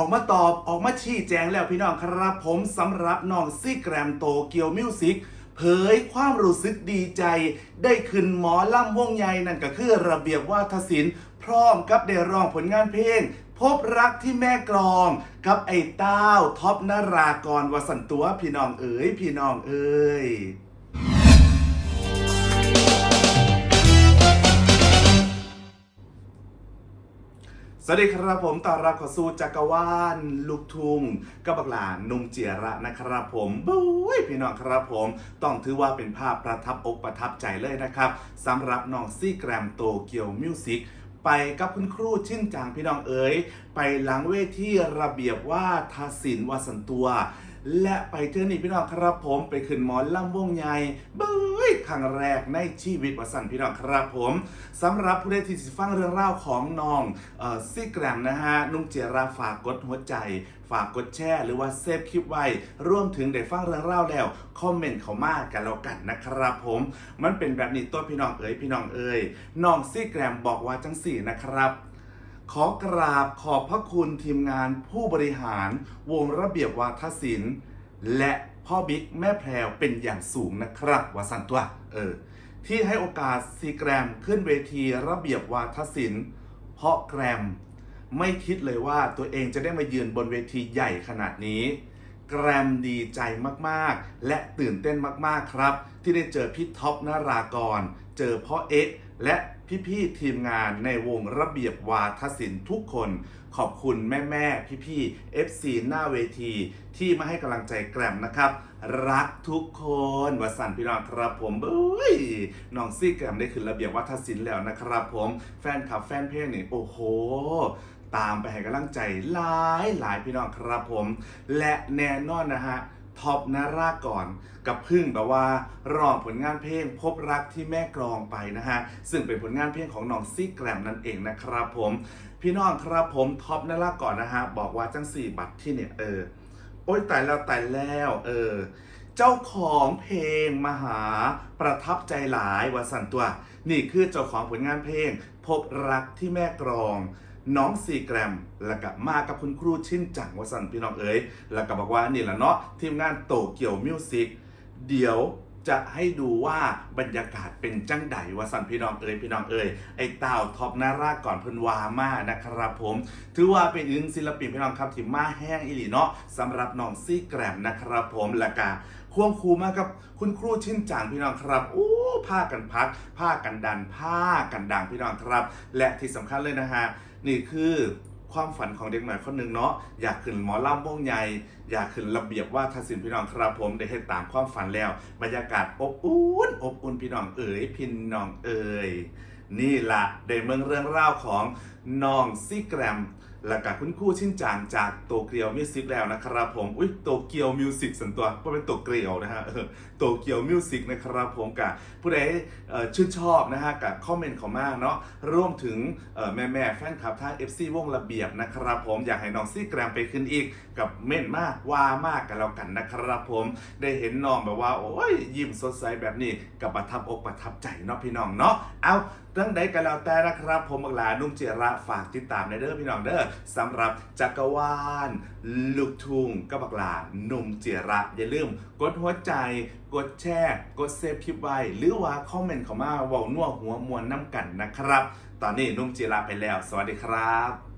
อกมาตอบออกมาชี้แจงแล้วพี่น้องครับผมสำหรับน้องซี่แกรมโตเกียวมิวสิกเผยความรู้สึกดีใจ ได้ขึ้นหมอล่ำวงใหญ่นั่นก็คือระเบียบวาทศิลป์พร้อมกับได้ร้องผลงานเพลง พบรักที่แม่กลอง กับไอ้เต้าท็อปนารากรวสันตัวพี่น้องเอ๋ยพี่น้องเอ๋ย วัสดีครับผมต้อนรับขอสู่จักรวาลลูกทุ่งกับบักหลานนุ่มเจียระนะครับผมบุ้ยพี่น้องครับผม ต้องถือว่าเป็นภาพประทับอกประทับใจเลยนะครับสำหรับน้องซี่แกรมโตเกียวมิวสิกไปกับคุณครูชินจางพี่น้องเอ๋ยไปหลังเวทีระเบียบว่าทศิลป์วสันตัว และไปเจอนี่พี่น้องครับผมไปขึ้นหมอนล่ำวงใหญ่เบ้ยครั้งแรกในชีวิตวสันพี่น้องครับผมสำหรับผู้ใดที่สิฟังเรื่องราวของน้องออซี่แกรมนะฮะนุ่งเจราฝากกดหัวใจ ฝากกดแชร์หรือว่าเซฟคลิปไว้ร่วมถึงได้ฟังเรื่องราวแล้วคอมเมนต์เขามากันแล้วกันนะครับผมมันเป็นแบบนี้ตัวพี่น้องเอ๋ยพี่น้องเอ๋ยน้องซี่แกรมบอกว่าจังสี่นะครับ ขอกราบขอบพระคุณทีมงานผู้บริหารวงระเบียบวาทศิลป์ และพ่อบิ๊กแม่แพรวเป็นอย่างสูงนะครับวาสันตัวเออที่ให้โอกาสซีแกรมขึ้นเวทีระเบียบวาทศิลป์ เพราะแกรม ไม่คิดเลยว่าตัวเองจะได้มายืนบนเวทีใหญ่ขนาดนี้ แกรมดีใจมากๆ และตื่นเต้นมากๆครับ ที่ได้เจอพี่ท็อปนารากร เจอพ่อเอ๊ะ และพี่ๆทีมงานในวงระเบียบวาทศิลป์ทุกคนขอบคุณแม่ๆพี่ๆ FC หน้าเวที ที่มาให้กำลังใจแกรมนะครับ รักทุกคนวสันพี่น้องครับผมเอ้ยน้องซี่แกรมได้ขึ้นระเบียบวัฒศิลป์แล้วนะครับผมแฟนคลับแฟนเพลงนี่โอ้โหตามไปให้กำลังใจหลายหลายพี่น้องครับผม และแน่นอนนะฮะ ท็อปนารากรกับพึ่งแบบว่าร้องผลงานเพลงพบรักที่แม่กลองไปนะฮะ ซึ่งเป็นผลงานเพลงของน้องซี่แกรมนั่นเองนะครับผม พี่น้องครับผมท็อปนารากรนนะฮะ บอกว่าจังสี่บัตรที่เนี่ยเออ โอ้ยตายแล้วตายแล้วเออเจ้าของเพลงมหาประทับใจหลายวสันตัว นี่คือเจ้าของผลงานเพลง พบรักที่แม่กรอง น้องซีแกรมแล้วก็มากับคุณครูชินจังวสันพี่น้องเอ๋ยแล้วก็บอกว่านี่แหละเนาะทีมงานโตเกียวมิวสิกเดี๋ยว จะให้ดูว่าบรรยากาศเป็นจังไดวสันพี่น้องเอ๋ยพี่น้องเอ๋ยไอ้เต่าท็อปนาราก่อนเพิ่นวามานะครับผม ถือว่าเป็นอึงศิลปินพี่น้องครับที่มาแห้งอีหลีเนาะสำหรับน้องซี่แกรมนะครับผมและกาควงครูมากับคุณครูชินจางพี่น้องครับโอ้ผ้ากันพักผ้ากันดันผ้ากันดังพี่น้องครับ และที่สำคัญเลยนะฮะนี่คือ ความฝันของเด็กใหม่คนหนึ่งเนาะอยากขึ้นหมอลำวงใหญ่ อยากขึ้นระเบียบว่าทศินพี่น้องครับผมได้เห็นตามความฝันแล้ว บรรยากาศอบอุ่นอบอุ่นพี่น้องเอ๋ยพี่น้องเอ๋ยนี่ละเด้เมืองเรื่องเล่าของน้องซี่แกรมและกับคุณครู่ชินจางจากโตเกียวมิวสิกแล้วนะครับผม อุ้ยโตเกียวมิวสิกส่วนตัวเพราะเป็นโตเกียวนะฮะเออโตเกียวมิวสิกนะครับผมกับผู้ใดชื่นชอบนะฮะกับคอมเมนต์เขามากเนาะร่วมถึงแม่แม่แฟนคลับทาง FC วงระเบียบนะครับผมอยากให้น้องซี่แกรมไปขึ้นอีกกับเม่นมากว่ามากกันแล้วกันนะครับผมได้เห็นน้องแบบว่าโอ้ยยิ้มสดใสแบบนี้กับประทับอกประทับใจเนาะพี่น้องเนาะเอาตั้งใดกันแล้วแต่นะครับผมบักหลานุ่มเจระฝากติดตามในเด้อพี่น้องเด้อสำหรับจักรวาลลูกทุ่งกบบักลานุ่มเจระอย่าลืม กดหัวใจ กดแชร์ กดเซฟคลิปไว้หรือว่าคอมเมนต์เข้ามาเว้านัวหัวมวลน้ำกันนะครับ ตอนนี้นุ่มเจระไปแล้ว สวัสดีครับ